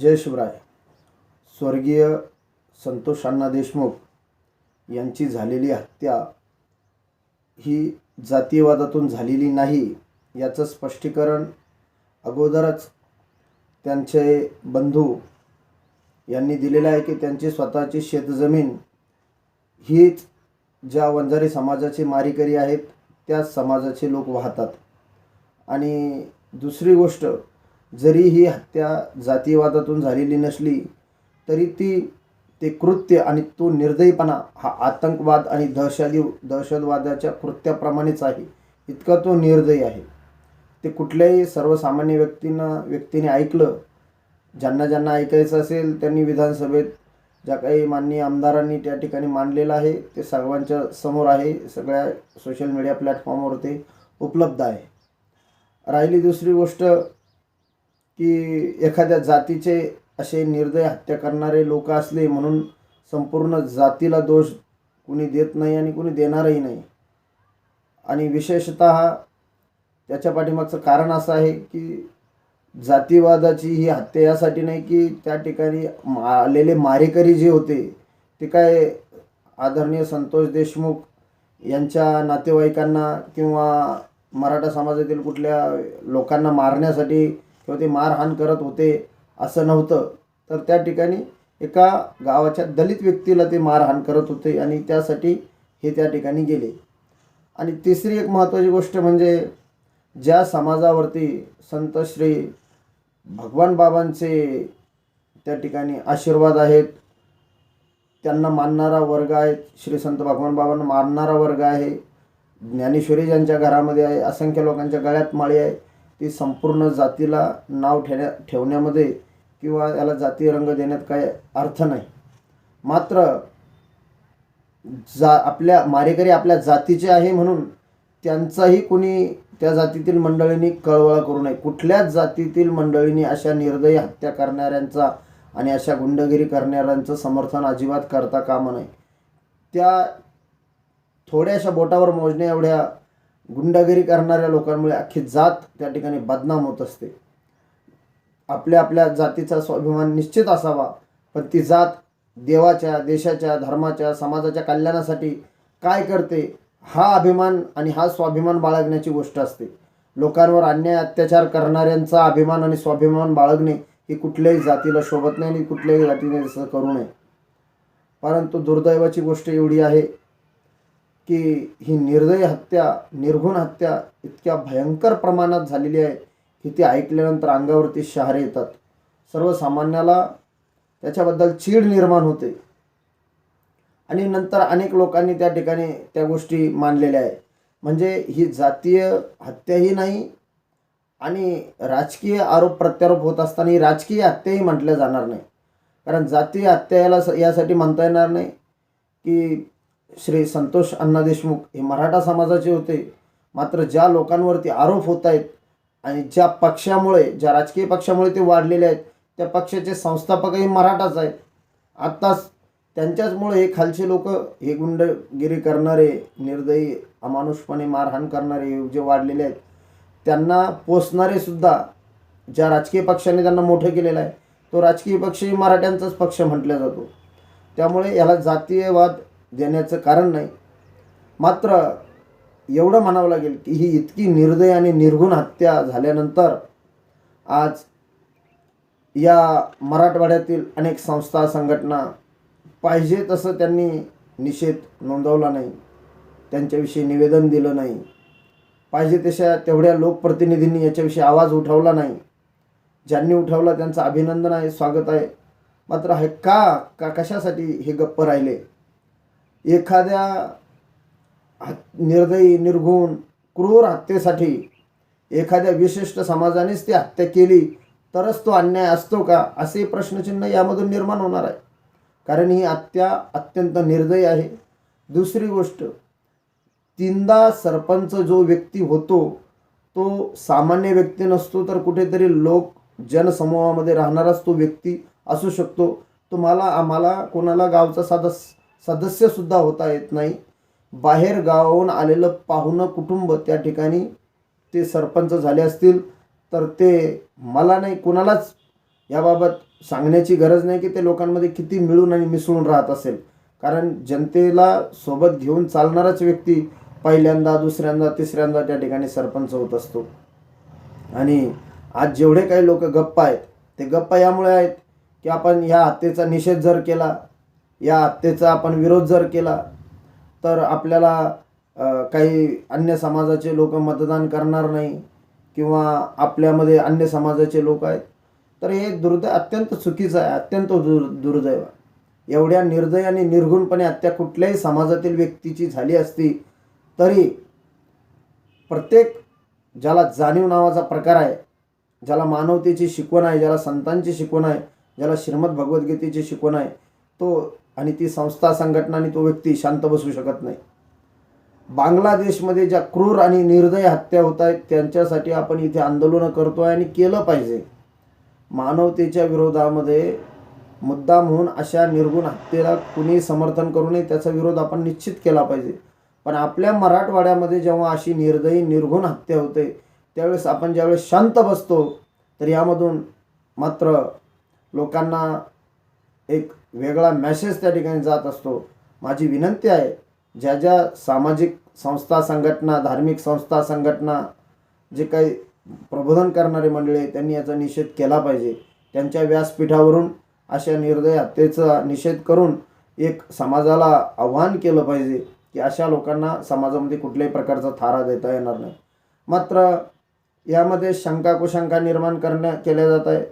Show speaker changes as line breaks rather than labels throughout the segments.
जय शिवराय. स्वर्गीय संतोष अण्णा देशमुख यांची झालेली हत्या ही जातीयवादातून झालेली नाही याचं स्पष्टीकरण अगोदरच त्यांचे बंधू यांनी दिलेलं आहे की त्यांची स्वतःची शेतजमीन हीच ज्या वंजारी समाजाचे मारीकरी आहेत त्याच समाजाचे लोक वाहतात. आणि दुसरी गोष्ट जरी ही हत्या जातीयवादातून झालेली नसली तरी ती ते कृत्य आणि तो निर्दयीपणा हा आतंकवाद आणि दहशती दहशतवादाच्या कृत्याप्रमाणेच आहे. इतका तो निर्दयी आहे. ते कुठल्याही सर्वसामान्य व्यक्तींना व्यक्तीने ऐकलं ज्यांना ज्यांना ऐकायचं असेल त्यांनी विधानसभेत ज्या काही माननीय आमदारांनी त्या ठिकाणी मांडलेलं आहे ते सर्वांच्या समोर आहे सगळ्या सोशल मीडिया प्लॅटफॉर्मवर ते उपलब्ध आहे. राहिली दुसरी गोष्ट की एखाद्या जातीचे असे निर्दय हत्या करणारे लोक असले म्हणून संपूर्ण जातीला दोष कुणी देत नाही आणि कुणी देणारही नाही. आणि विशेषत त्याच्या पाठीमागचं कारण असं आहे की जातीवादाची ही हत्या यासाठी नाही की त्या ठिकाणी मा- आलेले मारेकरी जे होते ते काय आदरणीय संतोष देशमुख यांच्या नातेवाईकांना किंवा मराठा समाजातील कुठल्या लोकांना मारण्यासाठी किंवा ते मारहाण करत होते असं नव्हतं. तर त्या ठिकाणी एका गावाच्या दलित व्यक्तीला ते मारहाण करत होते आणि त्यासाठी हे त्या ठिकाणी गेले. आणि तिसरी एक महत्त्वाची गोष्ट म्हणजे ज्या समाजावरती संत श्री भगवान बाबांचे त्या ठिकाणी आशीर्वाद आहेत त्यांना मानणारा वर्ग आहे श्री संत भगवान बाबांना मानणारा वर्ग आहे ज्ञानेश्वरी ज्यांच्या घरामध्ये आहे असंख्य लोकांच्या गळ्यात माळी आहे की संपूर्ण जातीला नाव ठेण्या ठेवण्यामध्ये किंवा याला जातीय रंग देण्यात काय अर्थ नाही. मात्र जा आपल्या मारेकरी आपल्या जातीचे आहे म्हणून त्यांचाही कोणी त्या जातीतील मंडळींनी कळवळा करू नये. कुठल्याच जातीतील मंडळींनी अशा निर्दयी हत्या करणाऱ्यांचा आणि अशा गुंडगिरी करणाऱ्यांचं समर्थन अजिबात करता कामा नये. त्या थोड्याशा बोटावर मोजण्या एवढ्या गुंडागिरी करणाऱ्या लोकांमुळे अख्खी जात त्या ठिकाणी बदनाम होत असते. आपल्या आपल्या जातीचा स्वाभिमान निश्चित असावा पण ती जात देवाच्या देशाच्या धर्माच्या समाजाच्या कल्याणासाठी काय करते हा अभिमान आणि हा स्वाभिमान बाळगण्याची गोष्ट असते. लोकांवर अन्याय अत्याचार करणाऱ्यांचा अभिमान आणि स्वाभिमान बाळगणे ही कुठल्याही जातीला शोभत नाही आणि कुठल्याही जातीने असं करू नये. परंतु दुर्दैवाची गोष्ट एवढी आहे की ही निर्दयी हत्या निर्घुण हत्या इतक्या भयंकर प्रमाणात झालेली आहे की ती ऐकल्यानंतर अंगावरती शहारे येतात. सर्वसामान्याला त्याच्याबद्दल चीड निर्माण होते. आणि नंतर अनेक लोकांनी त्या ठिकाणी त्या गोष्टी मानलेल्या आहे म्हणजे ही जातीय हत्याही नाही आणि राजकीय आरोप प्रत्यारोप होत असताना ही राजकीय हत्याही म्हटल्या जाणार नाही. कारण जातीय हत्या याला स- यासाठी म्हणता येणार नाही की श्री संतोष अण्णा देशमुख हे मराठा समाजाचे होते. मात्र ज्या लोकांवरती आरोप होत आहेत आणि ज्या पक्षामुळे ज्या राजकीय पक्षामुळे ते वाढलेले आहेत त्या पक्षाचे संस्थापकही मराठाच आहेत. आत्ताच त्यांच्याचमुळे हे खालचे लोक हे गुंडगिरी करणारे निर्दयी अमानुषपणे मारहाण करणारे जे वाढलेले आहेत त्यांना पोसणारेसुद्धा ज्या राजकीय पक्षाने त्यांना मोठं केलेलं आहे तो राजकीय पक्षही मराठ्यांचाच पक्ष म्हटला जातो. त्यामुळे याला जातीयवाद देण्याचं कारण नाही. मात्र एवढं म्हणावं लागेल की ही इतकी निर्दय आणि निर्गुण हत्या झाल्यानंतर आज या मराठवाड्यातील अनेक संस्था संघटना पाहिजे तसं त्यांनी निषेध नोंदवला नाही. त्यांच्याविषयी निवेदन दिलं नाही. पाहिजे तशा तेवढ्या लोकप्रतिनिधींनी याच्याविषयी आवाज उठवला नाही. ज्यांनी उठवला त्यांचं अभिनंदन आहे स्वागत आहे. मात्र हे का का कशासाठी हे गप्प राहिले? एखाद्या हत् निर्दयी निर्घुण क्रूर हत्येसाठी एखाद्या विशिष्ट समाजानेच ती हत्या केली तरच तो अन्याय असतो का? असे प्रश्नचिन्ह यामधून निर्माण होणार आहे. कारण ही हत्या अत्यंत निर्दयी आहे. दुसरी गोष्ट तीनदा सरपंच जो व्यक्ती होतो तो सामान्य व्यक्ती नसतो तर कुठेतरी लोक जनसमूहामध्ये राहणाराच तो व्यक्ती असू शकतो. तुम्हाला आम्हाला कोणाला गावचा साधा सदस्यसुद्धा होता येत नाही. बाहेर गावाहून आलेलं पाहुणं कुटुंब त्या ठिकाणी ते सरपंच झाले असतील तर ते मला नाही कुणालाच याबाबत सांगण्याची गरज नाही की ते लोकांमध्ये किती मिळून आणि मिसळून राहत असेल. कारण जनतेला सोबत घेऊन चालणाराच व्यक्ती पहिल्यांदा दुसऱ्यांदा तिसऱ्यांदा त्या ठिकाणी सरपंच होत असतो. आणि आज जेवढे काही लोक गप्पा आहेत ते गप्पा यामुळे आहेत की आपण ह्या हत्येचा निषेध जर केला या हत्येचा आपण विरोध जर केला तर आपल्याला काही अन्य समाजाचे लोक मतदान करणार नाही किंवा आपल्यामध्ये अन्य समाजाचे लोक आहेत तर हे दुर्दैव अत्यंत चुकीचं आहे अत्यंत दुर् दुर्दैव एवढ्या निर्दय आणि निर्गुणपणे हत्या कुठल्याही समाजातील व्यक्तीची झाली असती तरी प्रत्येक ज्याला जाणीव नावाचा प्रकार आहे ज्याला मानवतेची शिकवण आहे ज्याला संतांची शिकवण आहे ज्याला श्रीमद भगवद्गीतेची शिकवण आहे तो आणि ती संस्था संघटना आणि तो व्यक्ती शांत बसू शकत नाही. बांगलादेशमध्ये ज्या क्रूर आणि निर्दय हत्या होत आहेत त्यांच्यासाठी आपण इथे आंदोलनं करतो आहे आणि केलं पाहिजे. मानवतेच्या विरोधामध्ये मुद्दाम होऊन अशा निर्गुण हत्येला कुणी समर्थन करू नये त्याचा विरोध आपण निश्चित केला पाहिजे. पण आपल्या मराठवाड्यामध्ये जेव्हा अशी निर्दयी निर्गुण हत्या होते त्यावेळेस आपण ज्यावेळेस शांत बसतो तर यामधून मात्र लोकांना एक वेगळा मेसेज त्या ठिकाणी जात असतो. माझी विनंती आहे ज्या ज्या सामाजिक संस्था संघटना धार्मिक संस्था संघटना जे काही प्रबोधन करणारे मंडळी त्यांनी याचा निषेध केला पाहिजे. त्यांच्या व्यासपीठावरून अशा निर्दय हत्येचा निषेध करून एक समाजाला आव्हान केलं पाहिजे की अशा लोकांना समाजामध्ये कुठल्याही प्रकारचा थारा देता येणार नाही. मात्र यामध्ये शंका कुशंका निर्माण करण्या केल्या जात आहे.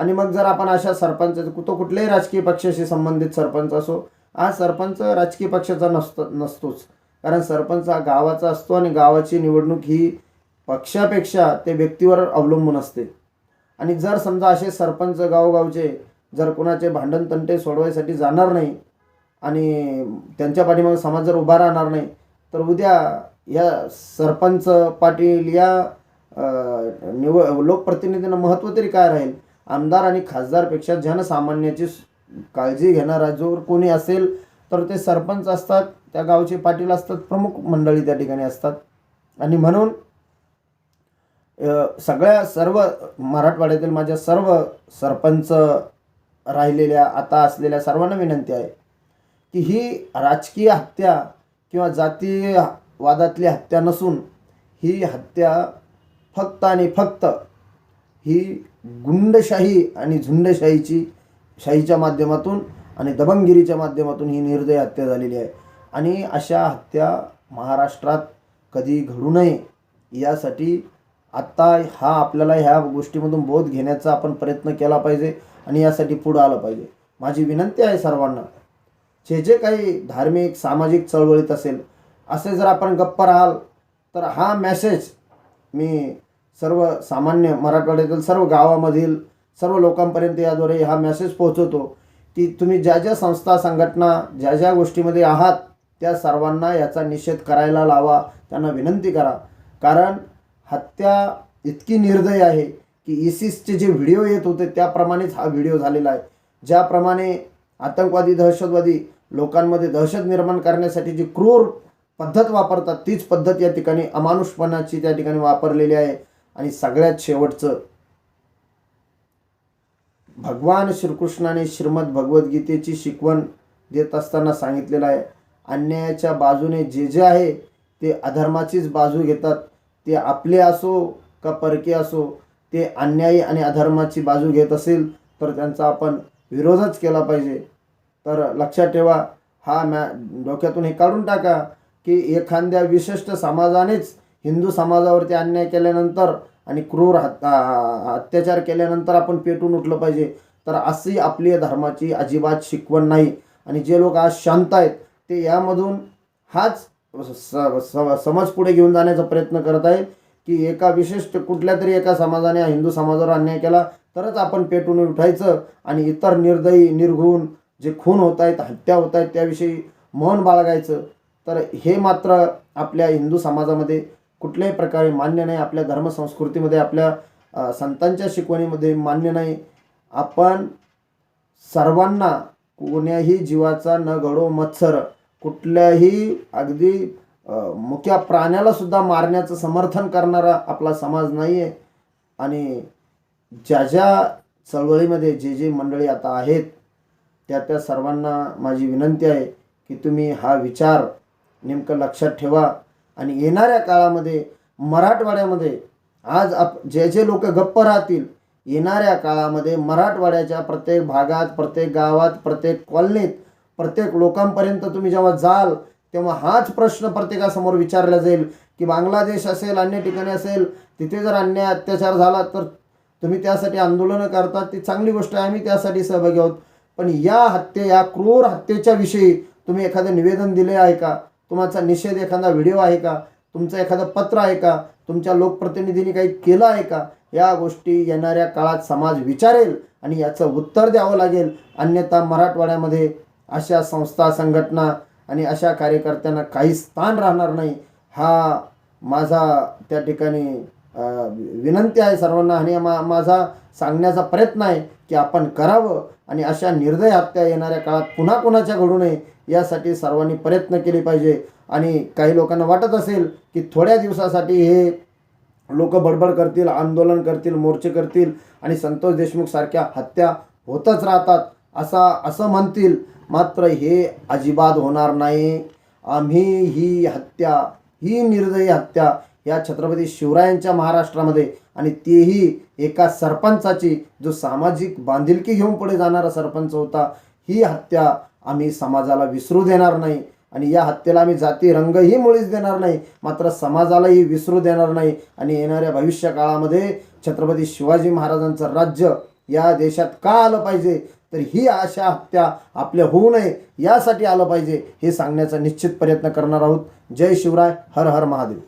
आणि मग जर आपण अशा सरपंच तो कुठल्याही राजकीय पक्षाशी संबंधित सरपंच असो हा सरपंच राजकीय पक्षाचा नसतो नसतोच. कारण सरपंच हा गावाचा असतो आणि गावाची निवडणूक ही पक्षापेक्षा ते व्यक्तीवर अवलंबून असते. आणि जर समजा असे सरपंच गावगावचे जर कोणाचे भांडण तंटे सोडवायसाठी जाणार नाही आणि त्यांच्या पाठीमागे समाज जर उभा राहणार नाही तर उद्या या सरपंच पाटील या निव लोकप्रतिनिधींना महत्त्व तरी काय राहील? आमदार आणि खासदारपेक्षा जनसामान्याची काळजी घेणारा जो कोणी असेल तर ते सरपंच असतात त्या गावचे पाटील असतात प्रमुख मंडळी त्या ठिकाणी असतात. आणि म्हणून सगळ्या सर्व मराठवाड्यातील माझ्या सर्व सरपंच राहिलेल्या आता असलेल्या सर्वांना विनंती आहे की ही राजकीय हत्या किंवा जातीय वादातली हत्या नसून ही हत्या फक्त आणि फक्त ही गुंडशाही आणि झुंडशाहीची शाहीच्या माध्यमातून आणि दबंगिरीच्या माध्यमातून ही निर्दय हत्या झालेली आहे. आणि अशा हत्या महाराष्ट्रात कधी घडू नये यासाठी आत्ता हा आपल्याला ह्या गोष्टीमधून बोध घेण्याचा आपण प्रयत्न केला पाहिजे आणि यासाठी पुढं आलं पाहिजे. माझी विनंती आहे सर्वांना जे जे काही धार्मिक सामाजिक चळवळीत असेल असे जर आपण गप्प राहाल तर हा मेसेज मी सर्व सामान्य मराठवाड्यातील सर्व गावामधील सर्व लोकांपर्यंत याद्वारे हा मेसेज पोहोचवतो. की तुम्ही ज्या ज्या संस्था संघटना ज्या ज्या गोष्टीमध्ये आहात त्या सर्वांना याचा निषेध करायला लावा त्यांना विनंती करा. कारण हत्या इतकी निर्दय आहे की इसिसचे जे व्हिडिओ येत होते त्याप्रमाणेच हा व्हिडिओ झालेला आहे. ज्याप्रमाणे आतंकवादी दहशतवादी लोकांमध्ये दहशत निर्माण करण्यासाठी जी क्रूर पद्धत वापरतात तीच पद्धत या ठिकाणी अमानुषपणाची त्या ठिकाणी वापरलेली आहे. आणि सगळ्यात शेवटचं भगवान श्रीकृष्णाने श्रीमद भगवद्गीतेची शिकवण देत असताना सांगितलेलं आहे अन्यायाच्या बाजूने जे जे आहे ते अधर्माचीच बाजू घेतात. ते आपले असो का परके असो ते अन्यायी आणि अधर्माची बाजू घेत असेल तर त्यांचा आपण विरोधच केला पाहिजे. तर लक्षात ठेवा हा मॅ डोक्यातून हे काढून टाका की एखाद्या विशिष्ट समाजानेच हिंदू समाजावरती अन्याय केल्यानंतर आणि क्रूर अत्याचार केल्यानंतर आपण पेटून उठलं पाहिजे. तर अशी आपली धर्माची अजिबात शिकवण नाही. आणि जे लोक आज शांत आहेत ते यामधून हाच स- स- समज पुढे घेऊन जाण्याचा प्रयत्न करत आहेत की एका विशिष्ट कुठल्या तरी एका समाजाने हिंदू समाजावर अन्याय केला तरच आपण पेटून उठायचं. आणि इतर निर्दयी निर्घुण जे खून होत आहेत हत्या होत आहेत त्याविषयी मौन बाळगायचं. तर हे मात्र आपल्या हिंदू समाजामध्ये कुठल्याही प्रकारे मान्य नाही आपल्या धर्मसंस्कृतीमध्ये आपल्या संतांच्या शिकवणीमध्ये मान्य नाही. आपण सर्वांना कोण्याही जीवाचा न घडो मत्सर कुठल्याही अगदी मुख्या प्राण्यालासुद्धा प्राण्याला सुद्धा मारण्याचं समर्थन करणारा आपला समाज नाही आहे आणि ज्या ज्या चळवळीमध्ये जे जे मंडळी आता आहेत त्या त्या सर्वांना माझी विनंती आहे की तुम्ही हा विचार नेमकं लक्षात ठेवा. आणि येणाऱ्या काळामध्ये मराठवाड्यामध्ये आज आप जे जे लोक गप्प राहतील येणाऱ्या काळामध्ये मराठवाड्याच्या प्रत्येक भागात प्रत्येक गावात प्रत्येक कॉलनीत प्रत्येक लोकांपर्यंत तुम्ही जेव्हा जाल तेव्हा हाच प्रश्न प्रत्येकासमोर विचारला जाईल की बांगलादेश असेल अन्य ठिकाणी असेल तिथे जर अन्याय अत्याचार झाला तर तुम्ही त्यासाठी आंदोलनं करतात ती चांगली गोष्ट आहे आम्ही त्यासाठी सहभागी आहोत. पण या हत्ये या क्रूर हत्येच्या विषयी तुम्ही एखादं निवेदन दिले आहे का? तुमचा निषेध एखादा व्हिडिओ आहे का? तुमचं एखादं पत्र आहे का? तुमच्या लोकप्रतिनिधींनी काही केलं आहे का? या गोष्टी येणाऱ्या काळात समाज विचारेल आणि याचं उत्तर द्यावं लागेल. अन्यथा मराठवाड्यामध्ये अशा संस्था संघटना आणि अशा कार्यकर्त्यांना काही स्थान राहणार नाही. हा माझा त्या ठिकाणी विनंती आहे सर्वांना आणि मा माझा सांगण्याचा प्रयत्न आहे की आपण करावं आणि अशा निर्दय हत्या येणाऱ्या काळात पुन्हा कोणाच्या घडू नये यासाठी सर्वांनी प्रयत्न केले पाहिजे. आणि काही लोकांना वाटत असेल की थोड्या दिवसासाठी हे लोक बडबड करतील आंदोलन करतील मोर्चे करतील आणि संतोष देशमुख सारख्या हत्या होतच राहतात असा असं म्हणतील मात्र हे अजिबात होणार नाही. आम्ही ही हत्या ही निर्दयी हत्या या छत्रपती शिवरायांच्या महाराष्ट्रामध्ये आणि तेही एका सरपंचाची जो सामाजिक बांधिलकी घेऊन पुढे जाणारा सरपंच होता ही हत्या आम्ही समाजाला विसरू देणार नाही. आणि या हत्येला आम्ही जाती रंगही मुळीच देणार नाही मात्र समाजालाही विसरू देणार नाही. आणि येणाऱ्या भविष्य काळामध्ये छत्रपती शिवाजी महाराजांचं राज्य या देशात का आलं पाहिजे? तर ही अशा हत्या आपल्या होऊ नये यासाठी आलं पाहिजे हे सांगण्याचा निश्चित प्रयत्न करणार आहोत. जय शिवराय हर हर महादेव.